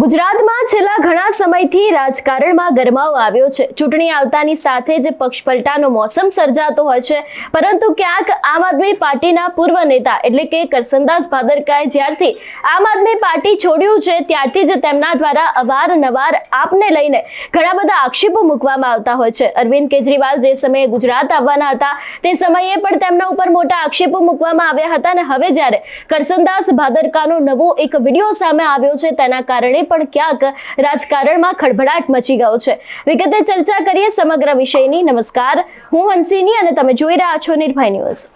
ગુજરાતમાં છેલ્લા ઘણા સમયથી રાજકારણમાં ગરમાવો આવ્યો છે. ચૂંટણી આવતાની સાથે જ પક્ષ પલટાનો મોસમ સર્જાતો હોય છે. પરંતુ ક્યાંક આમ આદમી પાર્ટીના પૂર્વ નેતા એટલે કે કરસનદાસ ભાદરકાએ જ્યારથી આમ આદમી પાર્ટી છોડ્યું છે, ત્યારથી જ તેમના દ્વારા અવારનવાર આપને લઈને ઘણા બધા આક્ષેપો મૂકવામાં આવતા હોય છે. અરવિંદ કેજરીવાલ જે સમયે ગુજરાત આવવાના હતા, તે સમયે પણ તેમના ઉપર મોટા આક્ષેપો મૂકવામાં આવ્યા હતા અને હવે જ્યારે કરસનદાસ ભાદરકાનો નવો એક વીડિયો સામે આવ્યો છે, તેના કારણે પણ ક્યાંક રાજકારણમાં ખળભળાટ મચી ગયો છે. વિગતે ચર્ચા કરીએ સમગ્ર વિષયની. નમસ્કાર. હું હંસિની અને તમે જોઈ રહ્યા છો નિર્ભય ન્યૂઝ.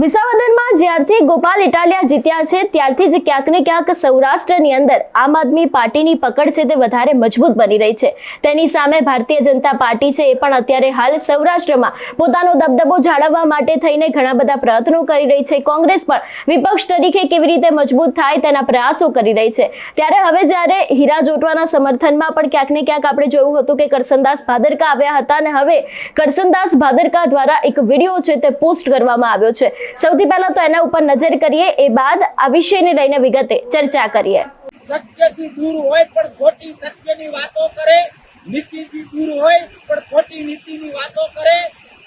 વિસાવદનમાં જ્યારથી ગોપાલ ઇટાલિયા જીત્યા છે, ત્યારથી જ ક્યાંક ને ક્યાંક સૌરાષ્ટ્રની અંદર આમ આદમી પાર્ટીની પકડ છે તે વધારે મજબૂત બની રહી છે. તેની સામે ભારતીય જનતા પાર્ટી છે એ પણ અત્યારે હાલ સૌરાષ્ટ્રમાં પોતાનો દબદબો જાળવવા માટે થઈને ઘણા બધા પ્રયત્નો કરી રહી છે. કોંગ્રેસ પણ વિપક્ષ તરીકે કેવી રીતે મજબૂત થાય તેના પ્રયાસો કરી રહી છે. ત્યારે હવે જ્યારે હીરા જોટવાના સમર્થનમાં પણ ક્યાંક ને ક્યાંક આપણે જોયું હતું કે કરસનદાસ ભાદરકા આવ્યા હતા અને હવે કરસનદાસ ભાદરકા દ્વારા એક વીડિયો છે તે પોસ્ટ કરવામાં આવ્યો છે. સૌથી પહેલા તો એના ઉપર નજર કરીએ, એ બાદ આ વિષયને લઈને વિગતે ચર્ચા કરીએ. સત્યથી દૂર હોય પણ ખોટી સત્યની વાતો કરે. નીતિથી દૂર હોય પણ ખોટી નીતિની વાતો કરે.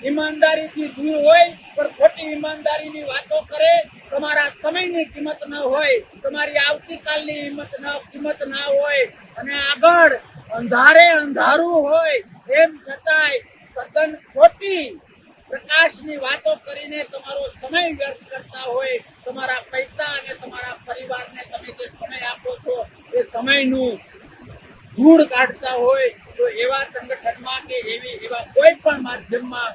ઈમાનદારીથી દૂર હોય પણ ખોટી ઈમાનદારીની વાતો કરે. તમારા સમયની કિંમત ન હોય, તમારી આવતીકાલની હિંમત ન, કિંમત ના હોય. અને આગળ અંધારે અંધારું હોય, એમ છતાંય તદ્દન ખોટી પ્રકાશની વાતો કરીને તમારો સમય વ્યર્થ કરતા હોય, તમારા પૈસા અને તમારા પરિવારને તમે જે સમય આપો છો, એ સમયનું ધૂળ કાઢતા હોય, તો એવા સંગઠનમાં કે એવી, એવા કોઈ પણ માધ્યમમાં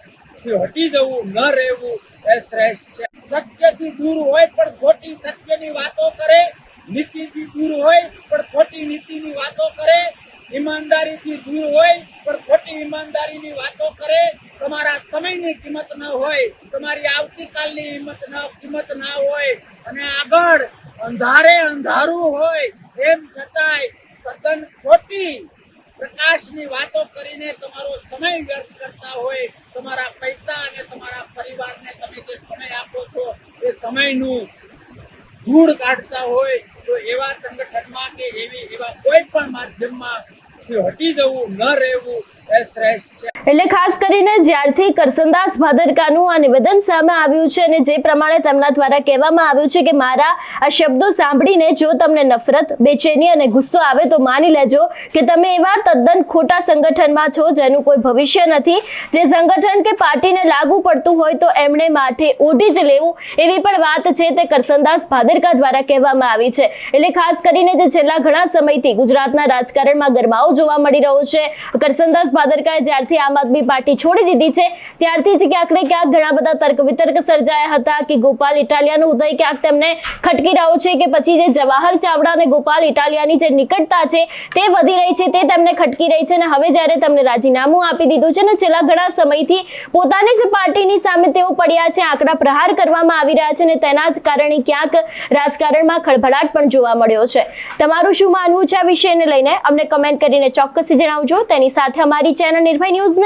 હટી જવું, ન રહેવું, એ શ્રેષ્ઠ છે. સત્યથી દૂર હોય, પણ ખોટી સત્યની વાતો કરે. નીતિથી દૂર હોય, પણ ખોટી નીતિની વાતો કરે. ઈમાનદારીથી દૂર હોય, પણ ખોટી ઈમાનદારીની વાતો કરે. તમારા સમયની કિંમત ન હોય, તમારી આવતીકાલની હિંમત ન, કિંમત ના હોય અને આગળ અંધારે અંધારું હોય, એમ છતાંય તદ્દન ખોટી પ્રકાશની વાતો કરીને તમારો સમય વ્યર્થ કરતા હોય, તમારા પૈસા અને તમારા પરિવારને તમે જે સમય આપો છો, એ સમયનું ધૂળ કાઢતા હોય, તો એવા સંગઠનમાં કે એવી, એવા કોઈ પણ માધ્યમમાં હટી જવું, ન રહેવું, એ શ્રેષ્ઠ છે. એટલે ખાસ કરીને જ્યારથી કરસનદાસ ભાદરકાનું આ નિવેદન સામે આવ્યું છે અને જે પ્રમાણે તેમના દ્વારા કહેવામાં આવ્યું છે કે મારા આ શબ્દો સાંભળીને જો તમને નફરત, બેચેની અને ગુસ્સો આવે તો માની લેજો કે તમે એવા તદ્દન ખોટા સંગઠનમાં છો જેનું કોઈ ભવિષ્ય નથી. જે સંગઠન કે પાર્ટીને લાગુ પડતું હોય તો એમણે માથે ઓઢી જ લેવું. એવી પણ વાત છે તે કરસનદાસ ભાદરકા દ્વારા કહેવામાં આવી છે. એટલે ખાસ કરીને જે છેલ્લા ઘણા સમયથી ગુજરાતના રાજકારણમાં ગરમાવો જોવા મળી રહ્યો છે. કરસનદાસ ભાદરકાએ જ્યારથી આમ આદમી પાર્ટી છોડી દીધી છે. ત્યારથી જ ક્યાંક ને ક્યાંક ઘણા બધા તર્ક વિતર્ક સર્જાયા હતા કે ગોપાલ ઇટાલિયાનો ઉદય ક્યાંક તેમને ખટકી રહ્યો છે કે પછી જે જવાહર ચાવડા અને ગોપાલ ઇટાલિયાની જે નિકટતા છે તે વધી રહી છે, તે તેમને ખટકી રહી છે અને હવે જ્યારે તેમને રાજીનામું આપી દીધું છે ને છેલ્લા ઘણા સમયથી પોતાની જ પાર્ટીની સામે તેઓ પડ્યા છે, આંકડા પ્રહાર કરવામાં આવી રહ્યા છે અને તેના જ કારણે ક્યાંક રાજકારણમાં ખળભળાટ પણ જોવા મળ્યો છે. તમારું શું માનવું છે આ વિષયને લઈને? અમને કમેન્ટ કરીને ચોક્કસ જણાવજો. તેની સાથે અમારી ચેનલ નિર્ભય ન્યૂઝને